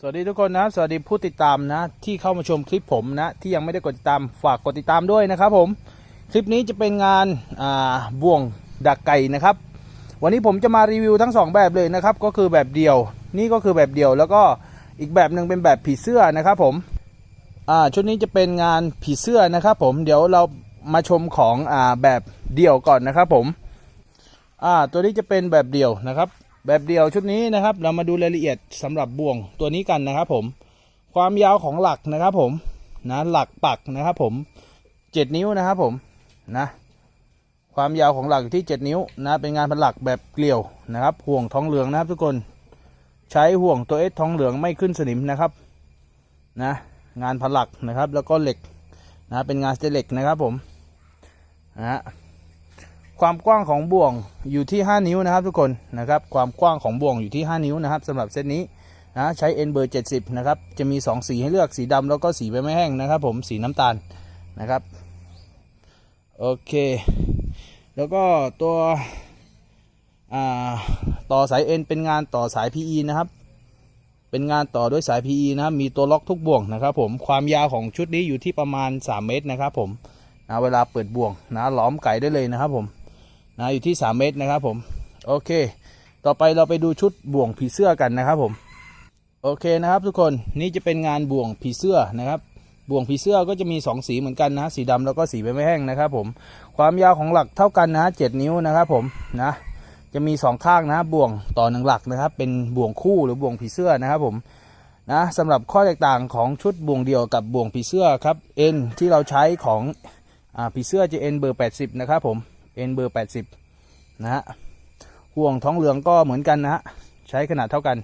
สวัสดีทุกคนนะ สวัสดีผู้ติดตามนะ ที่เข้ามาชมคลิปผมนะ ที่ยังไม่ได้กดติดตามฝากกดติดตามด้วยนะครับผม คลิปนี้จะเป็นงานอ่าบ่วงดักไก่นะครับ วันนี้ผมจะมารีวิวทั้งสองแบบเลยนะครับ ก็คือแบบเดียว นี่ก็คือแบบเดียว แล้วก็อีกแบบหนึ่งเป็นแบบผีเสื้อนะครับผมอ่าชุดนี้จะเป็นงานผีเสื้อนะครับผมเดี๋ยวเรามาชมของอ่าแบบเดี่ยวก่อนนะครับผมอ่าตัวนี้จะเป็นแบบเดี่ยวนะครับ แบบเดียวชุดนี้นะครับ เรามาดูรายละเอียดสำหรับบ่วงตัวนี้กันนะครับ ผม ความยาวของหลักนะครับ ผมนะหลักปักนะครับ ผมเจ็ดนิ้วนะครับ ผมนะความยาวของหลักอยู่ที่ 7 นิ้วนะเป็นงานพันหลักแบบเกลียวนะครับ ห่วงทองเหลืองนะครับทุกคนใช้ห่วงตัวเอสทองเหลืองไม่ขึ้นสนิมนะครับนะงานพันหลักนะครับ แล้วก็เหล็กนะเป็นงานสเตเหล็กนะครับผมนะฮะ ความกว้างของบ่วงอยู่ที่ 5 นิ้วนะครับทุกคนนะครับความกว้างของบ่วงอยู่ที่ 5 นิ้วนะครับสำหรับเซตนี้นะใช้เอ็นเบอร์ 70 นะครับ จะมี 2 สีให้เลือกสีดำแล้วก็สีใบไม้แห้งนะครับ ผมสีน้ำตาลนะครับโอเค แล้วก็ตัวอ่าต่อสายเอ็นเป็นงานต่อสาย PE นะครับ เป็นงานต่อด้วยสาย PE นะครับมีตัวล็อกทุกบ่วงนะครับผมความยาวของชุดนี้อยู่ที่ประมาณ 3 เมตรนะครับผมนะเวลาเปิดบ่วงนะล้อมไก่ได้เลยนะครับผม นะอยู่ที่ 3 เมตรนะครับผมโอเค ต่อไปเราไปดูชุดบ่วงผีเสื้อกันนะครับผมโอเคนะครับทุกคนนี่จะเป็นงานบ่วงผีเสื้อนะครับบ่วงผีเสื้อก็จะมี 2 สีเหมือนกันนะสีดำแล้วก็สีใบไม้แห้งนะครับผมความยาวของหลักเท่ากันนะเจ็ดนิ้วนะครับผมนะจะมีสองข้างนะบ่วงต่อหนึ่งหลักนะครับ เป็นบ่วงคู่หรือบ่วงผีเสื้อนะครับผมนะสำหรับข้อแตกต่างของชุดบ่วงเดียวกับบ่วงผีเสื้อครับเอ็นที่เราใช้ของอผีเสื้อจะเอ็นเบอร์ 80 นะครับผม เอ็นเบอร์ 80 นะฮะห่วงท้องเหลืองก็เหมือนกันนะฮะใช้ขนาดเท่ากัน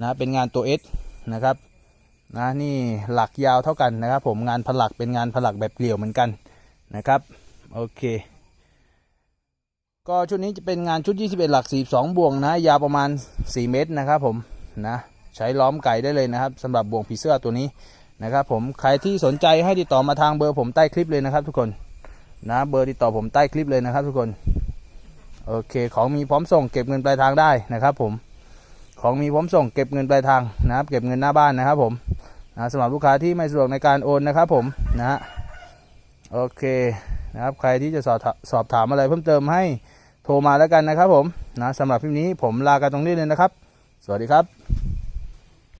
นะเป็นงานตัวเอสนะครับนะนี่หลักยาวเท่ากันนะครับ ผมงานผลักเป็นงานผลักแบบเกลียวเหมือนกันนะครับโอเคก็ชุดนี้จะเป็นงานชุด 21 หลัก 42 บ่วงนะ ยาวประมาณ 4 เมตรนะครับผมนะใช้ล้อมไก่ได้เลยนะครับสำหรับบ่วงผีเสื้อตัวนี้นะครับผมใครที่สนใจให้ติดต่อมาทางเบอร์ผมใต้คลิปเลยนะครับทุกคน นะเบอร์ติดต่อผมใต้คลิปเลยนะครับทุกคน โอเค ของมีพร้อมส่งเก็บเงินปลายทางได้นะครับผม ของมีพร้อมส่งเก็บเงินปลายทางนะครับ เก็บเงินหน้าบ้านนะครับผมนะสำหรับลูกค้าที่ไม่สะดวกในการโอนนะครับผมนะฮะโอเคนะครับใครที่จะสอบถาสอบถามอะไรเพิ่มเติมให้โทรมาแล้วกันนะครับผมนะสำหรับคลิปนี้ผมลากันตรงนี้เลยนะครับ สวัสดีครับ